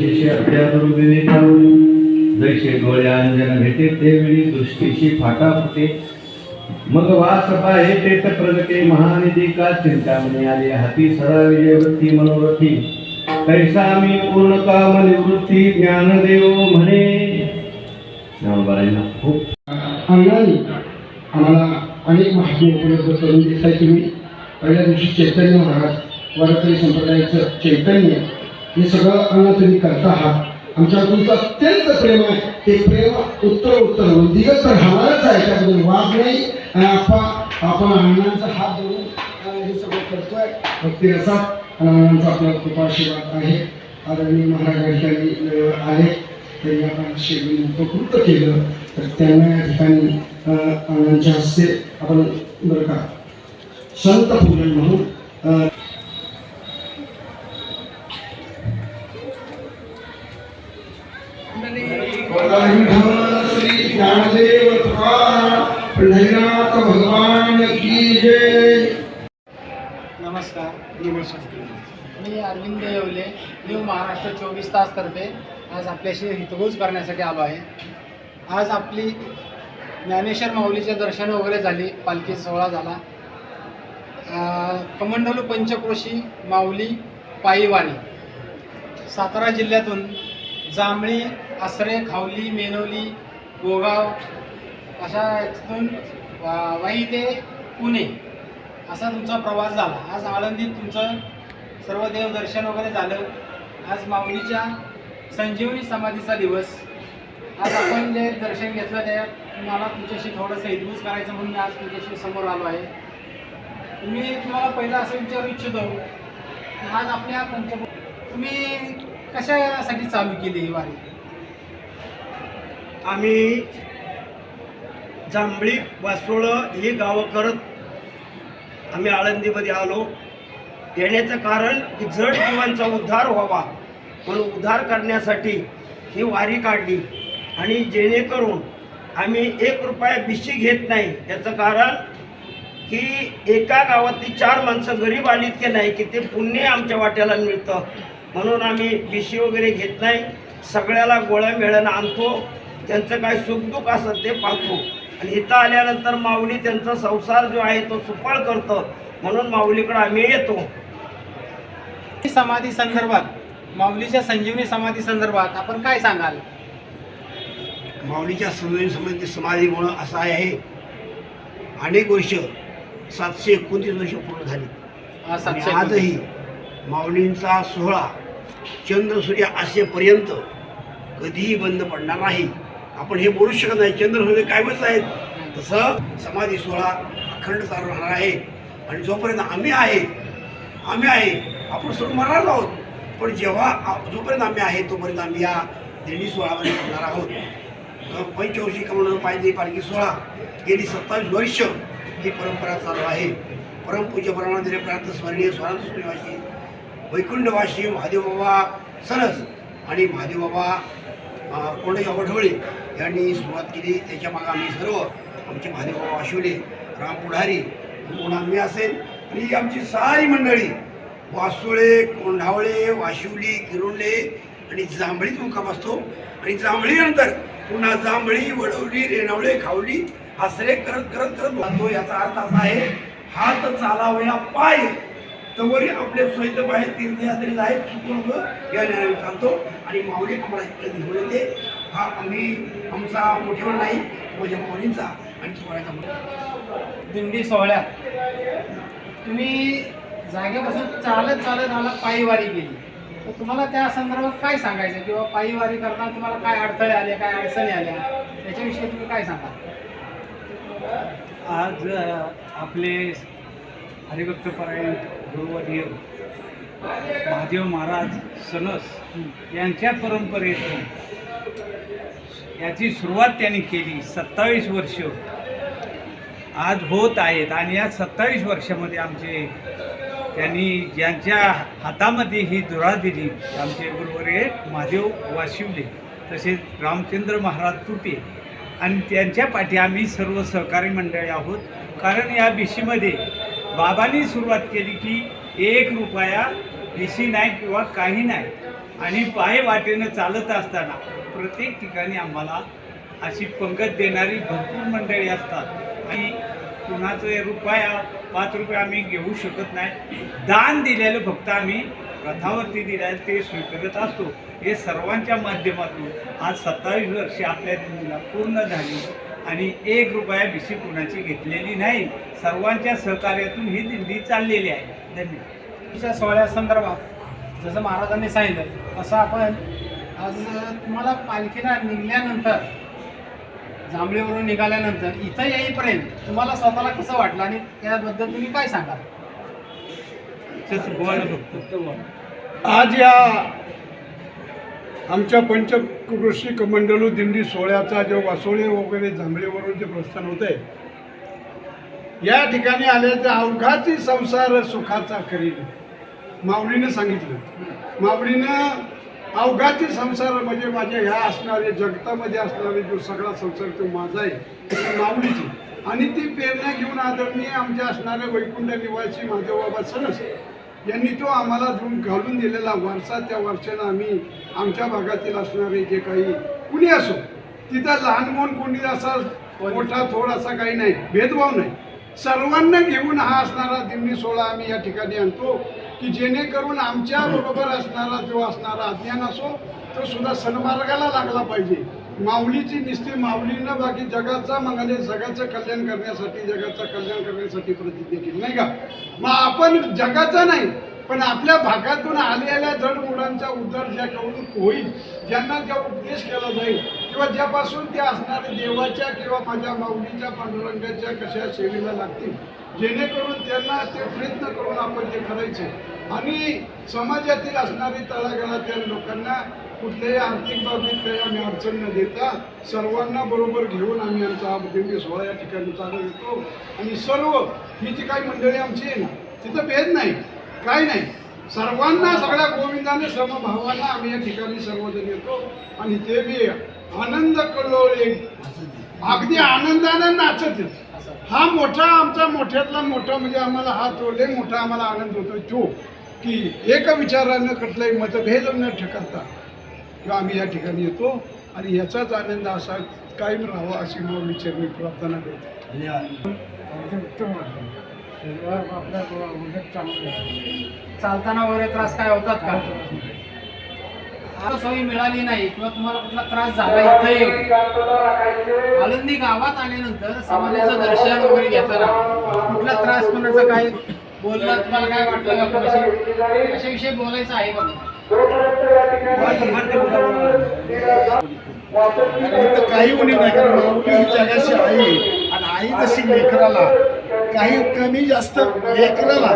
विशेष पाहून जैसे डोळे अंजन भेटे तेवेळी दृष्टीशी फाटा फुटे मग वासपा हे तेत प्रगटे महानिधी का चिंतामणी आली. हाती सदा विजयवृत्ती मनोरथी. कैसा मी पूर्ण काम निवृत्ती ज्ञानदेव म्हणे. खूप. अंगाने आम्हाला अनेक माहिती उपलब्ध करून देताय तुम्ही पहिल्या दिवशी चैतन्य महाराज वरकरी संप्रदायाचं चैतन्य हे सगळं अंग तुम्ही करता आहात. आमच्या तुमचं अत्यंत प्रेम आहे. ते प्रेम उत्तर उत्तर दिगत तर राहणारच आहे. त्याबद्दल वाद नाही. आणि आपण आपण अण्णांचा हात धरून हे सगळं करतोय. भक्ती रसात अण्णांचा आपल्याला खूप आशीर्वाद आहे. आदरणीय महाराजांनी आले त्यांनी आपण शेड्यूल उपकृत केलं. तर त्यांना या ठिकाणी अण्णांच्या हस्ते आपण बरं का संत पूजन म्हणून चोवीस तास तर्फे आज आपल्याशी हितगुज करण्यासाठी आलो आहे. आज आपली ज्ञानेश्वर माऊलीचे दर्शन वगैरे झाली पालखी सोहळा झाला. कमंडलू पंचक्रोशी माऊली पायीवाणी सातारा जिल्ह्यातून जांभळी आसरे खावली मेनवली गोगाव अशा याच्यातून वा- वाई ते पुणे असा तुमचा प्रवास झाला. आज आळंदीत तुमचं सर्व देवदर्शन वगैरे झालं. आज माऊलीच्या संजीवनी समाधीचा दिवस. आज आपण जे दर्शन घेतलं त्यात मला तुमच्याशी थोडंसं हितगुज करायचं म्हणून मी आज तुमच्याशी समोर आलो आहे. मी तुम्हाला पहिलं असं विचारू इच्छितो की आज आपल्या पंच तुम्ही कशासाठी चालू केली ही वारी? आम्ही जांभळी वासोळं हे गावं करत आम्ही आळंदीमध्ये आलो. येण्याचं कारण की जड जीवांचा उद्धार व्हावा. म्हणून उद्धार करण्यासाठी ही वारी काढली. आणि जेणेकरून आम्ही एक रुपया बिशी घेत नाही. याचं कारण की एका गावातली चार माणसं गरीब आलीत की नाही की ते पुण्य आमच्या वाट्याला मिळतं. म्हणून आम्ही बिशी वगैरे घेत नाही. सगळ्याला गोळ्या मेळ्यानं आणतो. त्यांचं काय सुखदुःख असतं ते पाहतो. आणि इथं आल्यानंतर माऊली त्यांचा संसार जो आहे तो सुफळ करतं. म्हणून माऊलीकडं आम्ही येतो. समाधी संदर्भात माऊलीच्या संजीवनी समाधी संदर्भात आपण काय सांगाल? माऊलीच्या संजीवनी संबंधी समाधीमुळं असं आहे. अनेक वर्ष सातशे एकोणतीस वर्ष पूर्ण झाली. आजही माऊलींचा सोहळा चंद्रसूर्य असेपर्यंत कधीही बंद पडणार नाही. आपण हे बोलू शकत नाही. चंद्रसूर्य कायमच आहेत? तसं समाधी सोहळा अखंड चालू राहणार आहे. आणि जोपर्यंत आम्ही आहे आम्ही आहे आपण सोडून मरणार आहोत. पण जेव्हा जोपर्यंत आम्ही आहे तोपर्यंत आम्ही या दिंडी सोहळामध्ये करणार आहोत. पंचवर्षी कमळ पाहिजे पालखी सोहळा. गेली सत्तावीस वर्ष ही परंपरा चालू आहे. परमपूज्य परमानंद प्रांत स्मरणीय स्वानंद सूर्यवासी वैकुंठवासी महादेवबाबा सरस आणि महादेवबाबा कोंडया वढवळे यांनी सुरुवात केली. त्याच्यामागे आम्ही सर्व आमचे महादेवबाबा वाशिवले राम पुढारी म्हणून आम्ही असेल. आणि ही आमची सारी मंडळी वासुळे कोंढावळे वाशिवली किरुंडे आणि जांभळीत मुक्काम असतो. आणि जांभळीनंतर पुन्हा जांभळी वडवली रेणावळे खावली आसरे करत करत करत बांधतो याचा अर्थ असा आहे हात चालावया पाय तवरी आपले सोयीत बाहेर तीर्थयात्रेत आहेत चुकून या ज्ञानाने सांगतो आणि माऊली आम्हाला इकडे घेऊन येते हा आम्ही आमचा मोठेवर नाही माझ्या माऊलींचा आणि सोहळ्याचा दिंडी सोहळ्यात. तुम्ही जागेपासून चालत चालत आला पायीवारी केली तर तुम्हाला त्या संदर्भात काय सांगायचं? किंवा पायीवारी करताना तुम्हाला काय अडथळे आले काय अडचणी आल्या? त्याच्याविषयी तुम्ही काय सांगा आज आपले हरिभक्तपरायण गुरुवर्य महादेव महाराज सनस यांच्या परंपरेतून याची सुरुवात त्यांनी केली सत्तावीस वर्ष. आज होत आहेत आणि या सत्तावीस वर्षामध्ये आमचे त्यांनी ज्यांच्या हातामध्ये ही दुरा दिली आमचे गुरुवरे महादेव वाशिवले तसेच रामचंद्र महाराज तुटे. आणि त्यांच्या पाठी आम्ही सर्व सहकारी मंडळी आहोत. कारण या बिशीमध्ये बाबांनी सुरुवात केली की एक रुपया बिशी नाही किंवा काही नाही. आणि पाय वाटेनं चालत असताना प्रत्येक ठिकाणी आम्हाला अशी पंगत देणारी भरपूर मंडळी असतात. आणि कुणाचं रुपया पाच रुपये आम्ही घेऊ शकत नाही. दान दिलेलं फक्त आम्ही रथावरती दिलेलं ते स्वीकारत असतो. हे सर्वांच्या माध्यमातून आज सत्तावीस वर्षे आपल्या दिंडीला पूर्ण झाली आणि एक रुपया भिशी कुणाची घेतलेली नाही. सर्वांच्या सहकार्यातून ही दिंडी चाललेली आहे. धन्यवाद. सोहळ्यासंदर्भात जसं महाराजांनी सांगितलं असं आपण आज तुम्हाला पालखीला निघल्यानंतर जांभळीवरून निघाल्यानंतर इथं येईपर्यंत तुम्हाला स्वतःला कसं वाटलं आणि त्याबद्दल तुम्ही काय सांगाल? आज या आमच्या पंचकृषी कमंडलू दिंडी सोहळ्याचा जो वासोळे वगैरे जांभळीवरून जे प्रस्थान होत आहे या ठिकाणी आल्याच्या अवघाची संसार सुखाचा करील माऊलीनं सांगितलं. माऊलीनं अवघाची संसार म्हणजे माझे ह्या असणारे जगतामध्ये असणारे जो सगळा संसार तो माझा आहे ती माऊलीची. आणि ती प्रेरणा घेऊन आदरणीय आमच्या असणारे वैकुंठ निवासी महादेवबाबा सरस यांनी तो आम्हाला देऊन घालून दिलेला वारसा त्या वारशानं आम्ही आमच्या भागातील असणारे जे काही कुणी असो तिथं लहान मोन कोणी असा मोठा थोडासा काही नाही भेदभाव नाही. सर्वांना घेऊन हा असणारा दिंडी सोहळा आम्ही या ठिकाणी आणतो. की जेणेकरून आमच्या बरोबर असणारा जो असणारा अज्ञान असो तो सुद्धा सन्मार्गाला लागला पाहिजे. माऊलीची निस्ती माऊलीनं बाकी जगाचा मंगाले जगाचं कल्याण करण्यासाठी जगाचं कल्याण करण्यासाठी प्रतिज्ञा केली. नाही का? मग आपण जगाचा नाही पण आपल्या भागातून आलेल्या जड मुलांचा उद्धार ज्या करून होईल ज्यांना ज्या उपदेश केला जाईल किंवा ज्यापासून ते असणारे देवाच्या किंवा माझ्या माऊलीच्या पांडुरंगाच्या कशा सेवेला लागतील जेणेकरून त्यांना ते प्रयत्न करून आपण ते करायचे आणि समाजातील असणारी तळागाळातील लोकांना कुठल्याही आर्थिक बाबतीत काही आम्ही अडचण न देता सर्वांना बरोबर घेऊन आम्ही आमचा हा दिंडी सोहळा या ठिकाणी चालू येतो आणि सर्व ही जी काही मंडळी आमची आहे ना तिथं भेद नाही काय नाही. सर्वांना सगळ्या गोविंदाने समभावांना आम्ही या ठिकाणी सर्वजण येतो. आणि ते बी आनंद कल्लोळे अगदी आनंदानं नाचत येतो. हा मोठा आमचा मोठ्यातला मोठा म्हणजे आम्हाला हा तो लय मोठा आम्हाला आनंद होतो तो की एका विचारानं कुठलाही मतभेद न ठकरता किंवा आम्ही या ठिकाणी येतो आणि याचाच आनंद असा कायम राहावा अशी मग विचार मी प्रार्थना करतो. चालताना वगैरे त्रास काय होतात का? सोयी मिळाली नाही किंवा तुम्हाला कुठला त्रास झाला इथं येऊन आनंदी गावात आल्यानंतर समाजाचं दर्शन वगैरे घेताना कुठला त्रास कोणाचा काय बोलणं तुम्हाला काय वाटलं का कोणाशी अशाविषयी बोलायचं आहे बघा काही उणीव नाही कारण माऊली ही आई आहे. आणि आई जशी लेकराला काही कमी जास्त लेकराला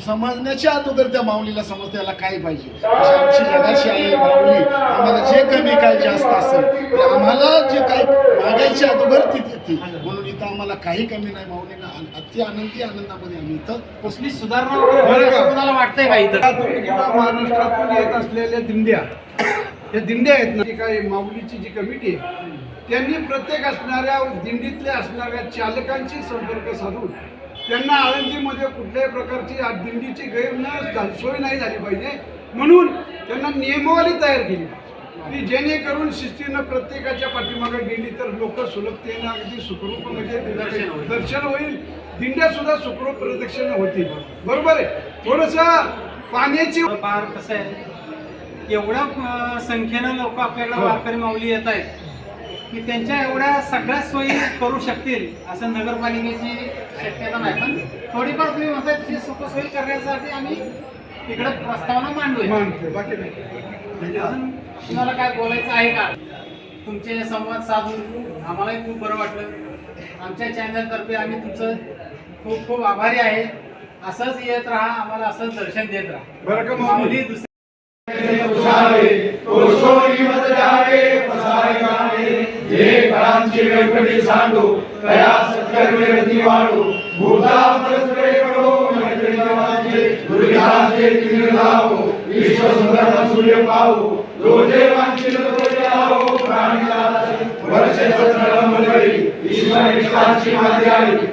समजण्याच्या अगोदर त्या माऊलीला समजते याला काय पाहिजे? अशी आमची जगाची आई माऊली. आम्हाला जे कमी काय जास्त असेल ते आम्हाला जे काय मागायच्या अगोदर ती देते. म्हणून इथं आम्हाला काही कमी नाही माऊलीनं. अति आनंदी आनंदामध्ये आम्ही इथं कसली सुधारणा वाटतंय का इथं? महाराष्ट्रातून येत असलेल्या दिंड्या या दिंड्या आहेत ना काही माऊलीची जी कमिटी आहे त्यांनी प्रत्येक असणाऱ्या दिंडीतल्या असणाऱ्या चालकांशी संपर्क साधून त्यांना आळंदीमध्ये कुठल्याही प्रकारची दिंडीची गैर सोय नाही झाली पाहिजे. म्हणून त्यांना नियमावली तयार केली की जेणेकरून शिस्तीनं प्रत्येकाच्या पाठीमागे गेली तर लोक सुलभतेनं अगदी सुखरूप म्हणजे दर्शन होईल. दर्शन होईल. दिंड्या सुद्धा सुखरूप प्रदक्षिणा होतील. बरोबर आहे? थोडस पाण्याची फार कसं आहे? एवढ्या संख्येनं लोक आपल्याकडे हो. वारकरी माऊली येत आहेत. की त्यांच्या एवढ्या सगळ्या सोयी करू शकतील असं नगरपालिकेची शक्यता नाही. पण थोडीफार तुम्ही म्हणताय तशी सुखसोयी करण्यासाठी आम्ही तिकडे प्रस्तावना बाकी नाही. अजून तुम्हाला काय बोलायचं आहे का? तुमचे संवाद साधून आम्हालाही खूप बरं वाटलं. आमच्या चॅनलतर्फे आम्ही तुमचं खूप खूप आभारी आहे. असंच येत राहा आम्हाला असंच दर्शन देत राहा. बरं का? माऊली? माऊली दुसरी चिंतामणी